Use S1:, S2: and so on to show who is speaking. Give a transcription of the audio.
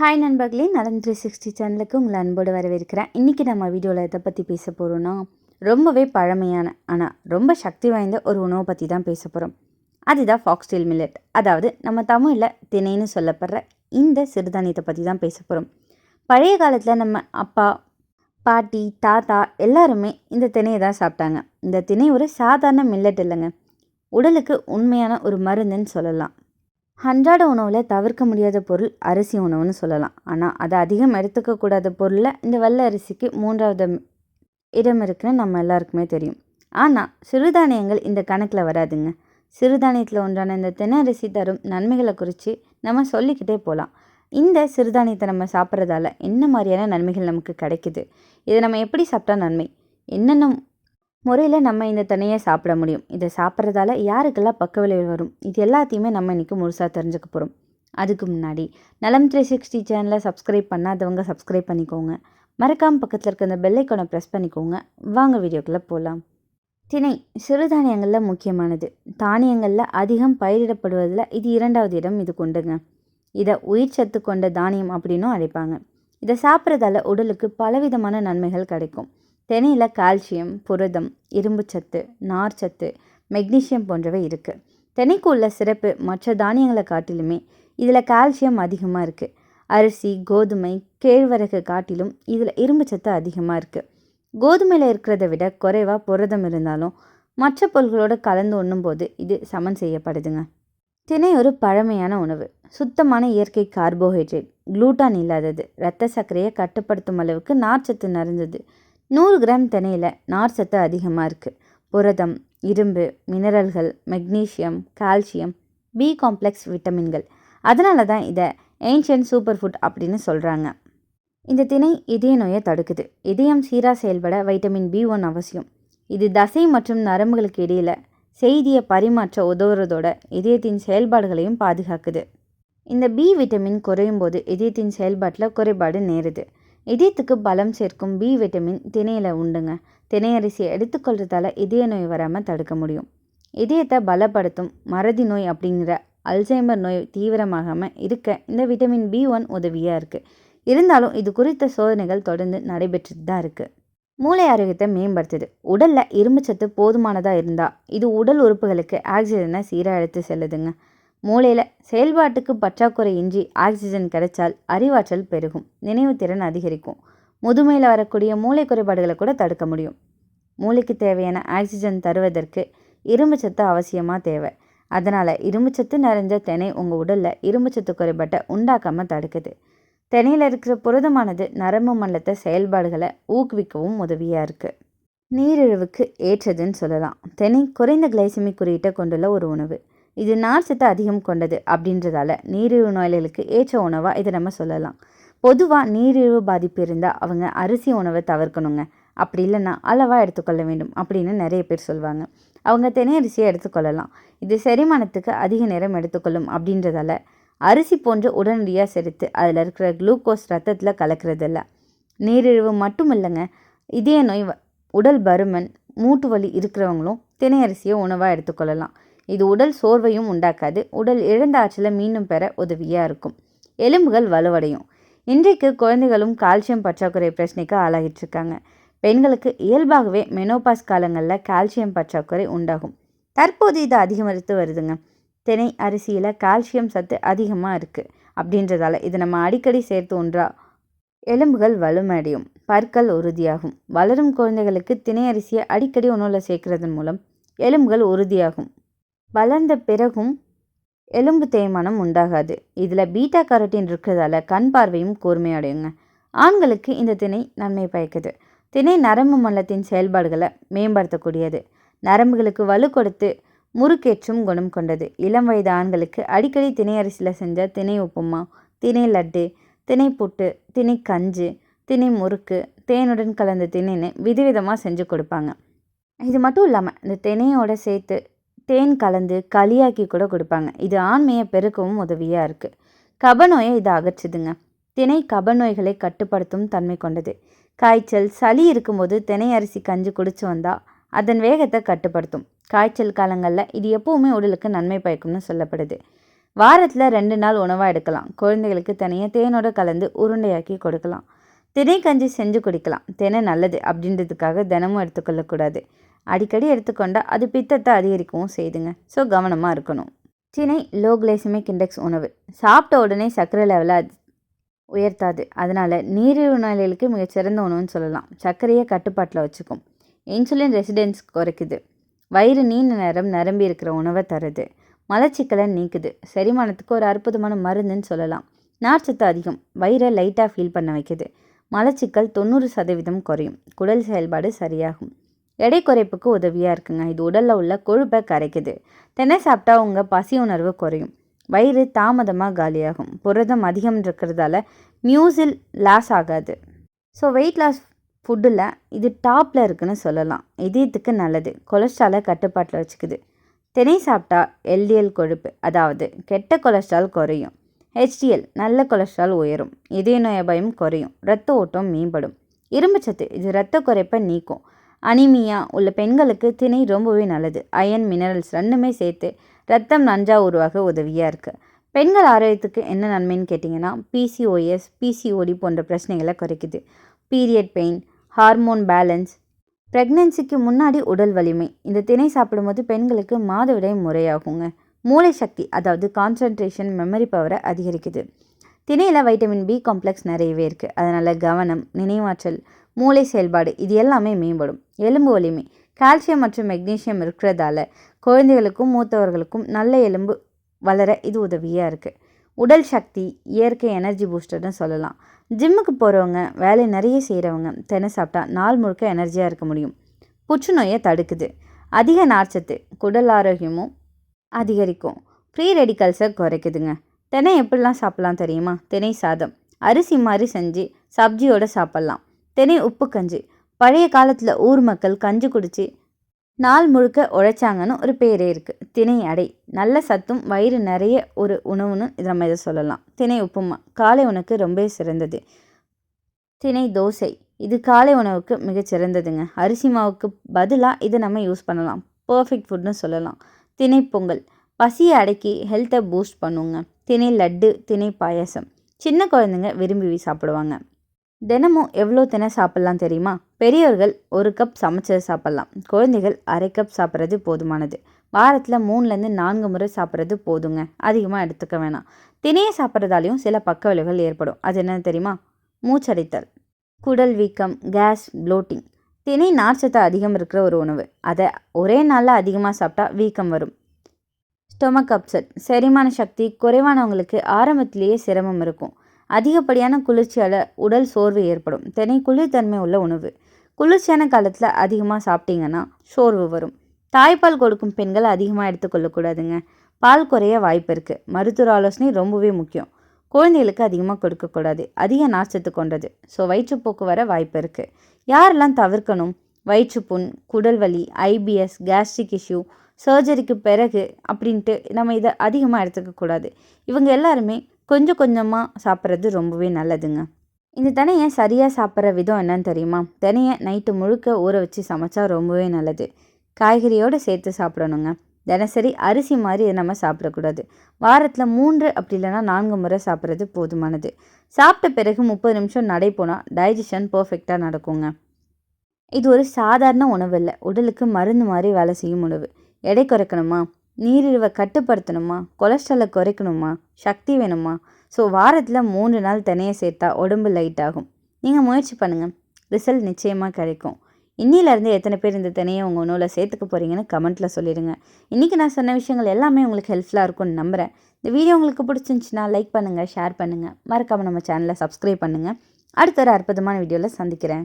S1: Hi நண்பர்களே நலன் three sixty சேனலுக்கு உங்களை அன்போடு வரவேற்கிறேன். இன்றைக்கி நம்ம வீடியோவில் எதை பற்றி பேச போகிறோன்னா ரொம்பவே பழமையான ஆனால் ரொம்ப சக்தி வாய்ந்த ஒரு உணவை பற்றி தான் பேச போகிறோம் அதுதான் ஃபாக்ஸ்டீல் மில்லட் அதாவது நம்ம தமிழில் திணைன்னு சொல்லப்படுற இந்த சிறுதானியத்தை பற்றி தான் பேச போகிறோம் பழைய காலத்தில் நம்ம அப்பா பாட்டி தாத்தா எல்லாருமே இந்த திணையை தான் சாப்பிட்டாங்க. இந்த திணை ஒரு சாதாரண மில்லட் இல்லைங்க. உடலுக்கு உண்மையான ஒரு மருந்துன்னு சொல்லலாம். அன்றாட உணவில் தவிர்க்க முடியாத பொருள் அரிசி உணவுன்னு சொல்லலாம். ஆனால் அதை அதிகம் எடுத்துக்கக்கூடாத பொருளில் இந்த வெள்ளை அரிசிக்கு மூன்றாவது இடம் இருக்குன்னு நம்ம எல்லாருக்குமே தெரியும். ஆனால் சிறுதானியங்கள் இந்த கணக்கில் வராதுங்க. சிறுதானியத்தில் ஒன்றான இந்த தென்னரிசி தரும் நன்மைகளை குறித்து நம்ம சொல்லிக்கிட்டே போகலாம் இந்த சிறுதானியத்தை நம்ம சாப்பிட்றதால என்ன மாதிரியான நன்மைகள் நமக்கு கிடைக்குது? இதை நம்ம எப்படி சாப்பிட்டா நன்மை? என்னென்ன முறையில் நம்ம இந்த தண்ணியை சாப்பிட முடியும். இதை சாப்பிட்றதால யாருக்கெல்லாம் பக்க விளைவு வரும்? இது எல்லாத்தையுமே நம்ம இன்றைக்கி முழுசாக தெரிஞ்சுக்க போகிறோம் அதுக்கு முன்னாடி நலம் த்ரீ சிக்ஸ்டி சேனலை சப்ஸ்கிரைப் பண்ணாதவங்க சப்ஸ்கிரைப் பண்ணிக்கோங்க. மறக்காமல் பக்கத்தில் இருக்க அந்த பெல்லைக்கோனை ப்ரெஸ் பண்ணிக்கோங்க. வாங்க வீடியோக்குள்ளே போகலாம் திணை சிறுதானியங்களில் முக்கியமானது. தானியங்களில் அதிகம் பயிரிடப்படுவதில் இது இரண்டாவது இடம் இது கொண்டுங்க. இதை உயிர் சத்து கொண்ட தானியம் அப்படின்னும் அழைப்பாங்க. இதை சாப்பிட்றதால உடலுக்கு பலவிதமான நன்மைகள் கிடைக்கும். தினையில் கால்சியம் புரதம் இரும்புச்சத்து நார்ச்சத்து மெக்னீசியம் போன்றவை இருக்குது தினைக்கு உள்ள சிறப்பு மற்ற தானியங்களை காட்டிலுமே இதில் கால்சியம் அதிகமாக இருக்குது அரிசி கோதுமை கேழ்வரகு காட்டிலும் இதில் இரும்புச்சத்து அதிகமாக இருக்குது கோதுமையில் இருக்கிறத விட குறைவாக புரதம் இருந்தாலும் மற்ற பொருள்களோடு கலந்து உண்ணும்போது இது சமன் செய்யப்படுதுங்க. தினை ஒரு பழமையான உணவு. சுத்தமான இயற்கை கார்போஹைட்ரேட் குளூட்டான் இல்லாதது இரத்த சர்க்கரையை கட்டுப்படுத்தும் அளவுக்கு நார்ச்சத்து நிறைந்தது. நூறு கிராம் திணையில் சத்து அதிகமாக இருக்குது புரதம் இரும்பு மினரல்கள் மெக்னீசியம் கால்சியம் பி காம்ப்ளெக்ஸ் விட்டமின்கள் அதனால தான் இதை ஏன்ஷியன் சூப்பர் ஃபுட் அப்படின்னு சொல்கிறாங்க இந்த திணை இதய நோயை தடுக்குது. இதயம் சீராக செயல்பட வைட்டமின் பி ஒன் அவசியம். இது தசை மற்றும் நரம்புகளுக்கு இடையில் செய்தியை பரிமாற்ற உதவுறதோட இதயத்தின் செயல்பாடுகளையும் பாதுகாக்குது. இந்த பி விட்டமின் குறையும் போது இதயத்தின் செயல்பாட்டில் குறைபாடு நேருது. இதயத்துக்கு பலம் சேர்க்கும் பி விட்டமின் திணையில் உண்டுங்க. திணை அரிசியை எடுத்துக்கொள்றதால இதய நோய் வராமல் தடுக்க முடியும். இதயத்தை பலப்படுத்தும் மறதி நோய் அப்படிங்கிற அல்சைமர் நோய் தீவிரமாகாமல் இருக்க இந்த விட்டமின் பி ஒன் உதவியாக இருக்குது இருந்தாலும் இது குறித்த சோதனைகள் தொடர்ந்து நடைபெற்றுட்டு தான் இருக்குது மூளை ஆரோக்கியத்தை மேம்படுத்துது. உடலில் இரும்புச்சத்து போதுமானதாக இருந்தால் இது உடல் உறுப்புகளுக்கு ஆக்சிஜனை சீராக எடுத்து செல்லுதுங்க. மூளையில் செயல்பாட்டுக்கு பற்றாக்குறை இன்றி ஆக்சிஜன் கிடைச்சால் அறிவாற்றல் பெருகும் நினைவுத்திறன் அதிகரிக்கும். முதுமையில் வரக்கூடிய மூளை குறைபாடுகளை கூட தடுக்க முடியும். மூளைக்கு தேவையான ஆக்சிஜன் தருவதற்கு இரும்புச்சத்து அவசியமாக தேவை. அதனால் இரும்புச்சத்து நிறைஞ்ச தினை உங்கள் உடலில் இரும்புச்சத்து குறைபாட்டை உண்டாக்காமல் தடுக்குது. திணையில் இருக்கிற புரதமானது நரம்பு மண்டலத்தை செயல்பாடுகளை ஊக்குவிக்கவும் உதவியாக இருக்குது நீரிழிவுக்கு ஏற்றதுன்னு சொல்லலாம். தினை குறைந்த கிளைசமிக் குறியீட்டை கொண்டுள்ள ஒரு உணவு. இது நார்ச்சத்து அதிகம் கொண்டது அப்படின்றதால நீரிழிவு நோயாளிகளுக்கு ஏற்ற உணவாக இதை நம்ம சொல்லலாம். பொதுவாக நீரிழிவு பாதிப்பு இருந்தால் அவங்க அரிசி உணவை தவிர்க்கணுங்க. அப்படி இல்லைன்னா அளவாக எடுத்துக்கொள்ள வேண்டும் அப்படின்னு நிறைய பேர் சொல்லுவாங்க அவங்க தினை அரிசியை எடுத்துக்கொள்ளலாம். இது செரிமானத்துக்கு அதிக நேரம் எடுத்துக்கொள்ளும் அப்படின்றதால அரிசி போன்று உடனடியாக செரித்து அதில் இருக்கிற குளுக்கோஸ் ரத்தத்தில் கலக்கிறதில்ல. நீரிழிவு மட்டும் இல்லைங்க இதய நோய் வ- உடல் பருமன் மூட்டு வலி இருக்கிறவங்களும் தினை அரிசியை உணவாக எடுத்துக்கொள்ளலாம். இது உடல் சோர்வையும் உண்டாக்காது. உடல் இழந்த ஆற்றலை மீண்டும் பெற உதவியாக இருக்கும். எலும்புகள் வலுவடையும். இன்றைக்கு குழந்தைகளும் கால்சியம் பற்றாக்குறை பிரச்சனைக்கு ஆளாகிட்டு இருக்காங்க. பெண்களுக்கு இயல்பாகவே மெனோபாஸ் காலங்களில் கால்சியம் பற்றாக்குறை உண்டாகும். தற்போது இது அதிகரித்து வருதுங்க. தினை அரிசியில் கால்சியம் சத்து அதிகமாக இருக்குது அப்படின்றதால இது நம்ம அடிக்கடி சேர்த்து ஒன்றா எலும்புகள் வலுமடையும். பற்கள் உறுதியாகும். வளரும் குழந்தைகளுக்கு தினை அரிசியை அடிக்கடி உணவில் சேர்க்கறதன் மூலம் எலும்புகள் உறுதியாகும். வளர்ந்த பிறகும் எலும்பு தேய்மானம் உண்டாகாது. இதில் பீட்டா கரோட்டின் இருக்கிறதால கண் பார்வையும் கூர்மையடையுங்க. ஆண்களுக்கு இந்த திணை நன்மை பயக்குது. திணை நரம்பு மல்லத்தின் செயல்பாடுகளை மேம்படுத்தக்கூடியது. நரம்புகளுக்கு வலு கொடுத்து முறுக்கேற்றும் குணம் கொண்டது. இளம் வயது ஆண்களுக்கு அடிக்கடி திணை அரிசியில் செஞ்ச திணை உப்புமா திணை லட்டு திணை புட்டு திணை கஞ்சு திணை முறுக்கு தேனுடன் கலந்த திணைன்னு விதவிதமாக செஞ்சு கொடுப்பாங்க. இது மட்டும் இல்லாமல் இந்த திணையோட சேர்த்து தேன் கலந்து களியாக்கி கூட கொடுப்பாங்க. இது ஆண்மையை பெருக்கவும் உதவியாக இருக்குது கபநோயை இது அகற்றுதுங்க. திணை கபநோய்களை கட்டுப்படுத்தும் தன்மை கொண்டது. காய்ச்சல் சளி இருக்கும்போது தினை அரிசி கஞ்சி குடிச்சு வந்தால் அதன் வேகத்தை கட்டுப்படுத்தும். காய்ச்சல் காலங்களில் இது எப்போவுமே உடலுக்கு நன்மை பயக்கும்னு சொல்லப்படுது. வாரத்தில் ரெண்டு நாள் உணவாக எடுக்கலாம். குழந்தைகளுக்கு தனியாக தேனோட கலந்து உருண்டையாக்கி கொடுக்கலாம். தினை கஞ்சி செஞ்சு குடிக்கலாம். தினை நல்லது அப்படின்றதுக்காக தினமும் எடுத்துக்கொள்ளக்கூடாது. அடிக்கடி எடுத்துக்கொண்டால் அது பித்தத்தை அதிகரிக்கவும் செய்துங்க. ஸோ கவனமாக இருக்கணும். தினை லோ கிளைசமிக் இண்டெக்ஸ் உணவு. சாப்பிட்ட உடனே சர்க்கரை லெவலை உயர்த்தாது. அதனால் நீரிழிவு நோயாளிகளுக்கு மிகச்சிறந்த உணவுன்னு சொல்லலாம். சர்க்கரையை கட்டுப்பாட்டில் வச்சுக்கும். இன்சுலின் ரெசிடென்ஸ் குறைக்குது. வயிறு நீண்ட நேரம் நிரம்பி இருக்கிற உணவை தருது. மலச்சிக்கலை நீக்குது. செரிமானத்துக்கு ஒரு அற்புதமான மருந்துன்னு சொல்லலாம். நார்ச்சத்து அதிகம். வயிறை லைட்டாக ஃபீல் பண்ண வைக்குது. மலச்சிக்கல் தொண்ணூறு சதவீதம் குறையும். குடல் செயல்பாடு சரியாகும். எடை குறைப்புக்கு உதவியாக இருக்குங்க. இது உடலில் உள்ள கொழுப்பை கரைக்குது. தென்னை சாப்பிட்டா உங்கள் பசி உணர்வு குறையும். வயிறு தாமதமாக காலியாகும். புரதம் அதிகம் இருக்கிறதால மியூசில் லாஸ் ஆகாது. ஸோ வெயிட் லாஸ் ஃபுட்டில் இது டாப்பில் இருக்குன்னு சொல்லலாம். இதயத்துக்கு நல்லது. கொலஸ்ட்ராலை கட்டுப்பாட்டில் வச்சுக்குது. தினை சாப்பிட்டா எல்டிஎல் கொழுப்பு அதாவது கெட்ட கொலஸ்ட்ரால் குறையும். ஹெச்டிஎல் நல்ல கொலஸ்ட்ரால் உயரும். இதய நோய பயம் குறையும். இரத்த ஓட்டம் மேம்படும். இரும்புச்சத்து இது இரத்த குறைப்பை நீக்கும். அனிமியா உள்ள பெண்களுக்கு திணை ரொம்பவே நல்லது. அயன் மினரல்ஸ் ரெண்டுமே சேர்த்து ரத்தம் நன்றாக உருவாக உதவியாக இருக்குது பெண்கள் ஆரோக்கியத்துக்கு என்ன நன்மைன்னு கேட்டிங்கன்னா பிசிஓஎஸ் பிசிஓடி போன்ற பிரச்சனைகளை குறைக்குது. பீரியட் பெயின் ஹார்மோன் பேலன்ஸ் ப்ரெக்னென்சிக்கு முன்னாடி உடல் வலிமை. இந்த திணை சாப்பிடும்போது பெண்களுக்கு மாதவிடாய் முறையாகுங்க. மூளை சக்தி அதாவது கான்சன்ட்ரேஷன் மெமரி பவரை அதிகரிக்குது. திணையில் வைட்டமின் பி காம்ப்ளெக்ஸ் நிறையவே இருக்குது அதனால் கவனம் நினைவாற்றல் மூளை செயல்பாடு இது எல்லாமே மேம்படும். எலும்பு வலிமை. கால்சியம் மற்றும் மெக்னீஷியம் இருக்கிறதால குழந்தைகளுக்கும் மூத்தவர்களுக்கும் நல்ல எலும்பு வளர இது உதவியாக இருக்குது உடல் சக்தி இயற்கை எனர்ஜி பூஸ்டர்னு சொல்லலாம். ஜிம்முக்கு போகிறவங்க வேலை நிறைய செய்கிறவங்க தெனை சாப்பிட்டா நாள் முழுக்க எனர்ஜியாக இருக்க முடியும். புற்றுநோயை தடுக்குது. அதிக நார்ச்சத்து குடல் ஆரோக்கியமும் அதிகரிக்கும். ஃப்ரீ ரெடிக்கல்ஸை குறைக்குதுங்க. தினை எப்படிலாம் சாப்பிட்லாம் தெரியுமா? தினை சாதம். அரிசி மாதிரி செஞ்சு சப்ஜியோடு சாப்பிட்லாம். தினை உப்பு கஞ்சி. பழைய காலத்தில் ஊர் மக்கள் கஞ்சி குடித்து நாள் முழுக்க உழைச்சாங்கன்னு ஒரு பேரே இருக்குது திணை அடை. நல்ல சத்தும் வயிறு நிறைய ஒரு உணவுன்னு இதை நம்ம இதை சொல்லலாம். திணை உப்புமா. காலை உணவுக்கு ரொம்ப சிறந்தது. திணை தோசை. இது காலை உணவுக்கு மிகச் சிறந்ததுங்க. அரிசி மாவுக்கு பதிலாக இதை நம்ம யூஸ் பண்ணலாம். பர்ஃபெக்ட் ஃபுட்னு சொல்லலாம். திணை பொங்கல். பசியை அடக்கி ஹெல்த்தை பூஸ்ட் பண்ணுங்க. திணை லட்டு திணை பாயாசம். சின்ன குழந்தைங்க விரும்பி சாப்பிடுவாங்க. தினமும் எவ்வளோ தினம் சாப்பிட்லாம் தெரியுமா? பெரியவர்கள் ஒரு கப் சமைச்சது சாப்பிட்லாம். குழந்தைகள் அரை கப் சாப்பிட்றது போதுமானது. வாரத்தில் மூணுலேருந்து நான்கு முறை சாப்பிட்றது போதுங்க. அதிகமாக எடுத்துக்க வேணாம். தினையை சாப்பிட்றதாலையும் சில பக்க விளைவுகள் ஏற்படும். அது என்னென்னு தெரியுமா? மூச்சடைத்தல் குடல் வீக்கம் கேஸ் ப்ளோட்டிங் தினை நார்ச்சத்து அதிகம் இருக்கிற ஒரு உணவு. அதை ஒரே நாளில் அதிகமாக சாப்பிட்டா வீக்கம் வரும். ஸ்டொமக் அப்செட் செரிமான சக்தி குறைவானவங்களுக்கு ஆரம்பத்திலேயே சிரமம் இருக்கும். அதிகப்படியான குளிர்ச்சியால் உடல் சோர்வு ஏற்படும். தினை குளிர்தன்மை உள்ள உணவு. குளிர்ச்சியான காலத்தில் அதிகமாக சாப்பிட்டீங்கன்னா சோர்வு வரும். தாய்ப்பால் கொடுக்கும் பெண்கள் அதிகமாக எடுத்துக்கொள்ளக்கூடாதுங்க பால் குறைய வாய்ப்பு இருக்குது மருத்துவ ஆலோசனை ரொம்பவே முக்கியம். குழந்தைகளுக்கு அதிகமாக கொடுக்கக்கூடாது அதிக நாச்சத்து கொண்டது. ஸோ வயிற்றுப்போக்கு வர வாய்ப்பு இருக்குது யாரெல்லாம் தவிர்க்கணும்? வயிற்றுப்புண் குடல் வலி ஐபிஎஸ் கேஸ்ட்ரிக் இஷ்யூ சர்ஜரிக்கு பிறகு அப்படின்ட்டு நம்ம இதை அதிகமாக எடுத்துக்கக்கூடாது இவங்க எல்லாருமே கொஞ்சம் கொஞ்சமாக சாப்பிட்றது ரொம்பவே நல்லதுங்க. இந்த தினையை சரியாக சாப்பிட்ற விதம் என்னன்னு தெரியுமா? தினையை நைட்டு முழுக்க ஊற வச்சு சமைச்சா ரொம்பவே நல்லது. காய்கறியோடு சேர்த்து சாப்பிடணுங்க. தினசரி அரிசி மாதிரி நம்ம சாப்பிடக்கூடாது. வாரத்தில் மூன்று அப்படி இல்லைன்னா நான்கு முறை சாப்பிட்றது போதுமானது. சாப்பிட்ட பிறகு முப்பது நிமிஷம் நடை போனால் டைஜஷன் பர்ஃபெக்டாக நடக்குங்க. இது ஒரு சாதாரண உணவு இல்லை உடலுக்கு மருந்து மாதிரி வேலை செய்யும் உணவு. எடை குறைக்கணுமா? நீரிழிவை கட்டுப்படுத்தணுமா? கொலஸ்ட்ராலை குறைக்கணுமா? சக்தி வேணுமா? ஸோ வாரத்தில் மூன்று நாள் தினையை சேர்த்தா உடம்பு லைட் ஆகும். நீங்கள் முயற்சி பண்ணுங்கள் ரிசல்ட் நிச்சயமாக கிடைக்கும். இன்னிலேருந்து எத்தனை பேர் இந்த தினையை உங்கள் உணவில் சேர்த்துக்க போகிறீங்கன்னு கமெண்ட்டில் சொல்லிடுங்க. இன்றைக்கி நான் சொன்ன விஷயங்கள் எல்லாமே உங்களுக்கு ஹெல்ப்ஃபுல்லாக இருக்கும்னு நம்புகிறேன் இந்த வீடியோ உங்களுக்கு பிடிச்சிருந்துச்சின்னா லைக் பண்ணுங்கள் ஷேர் பண்ணுங்கள் மறக்காமல் நம்ம சேனலை சப்ஸ்கிரைப் பண்ணுங்கள் அடுத்த ஒரு அற்புதமான வீடியோவில் சந்திக்கிறேன்.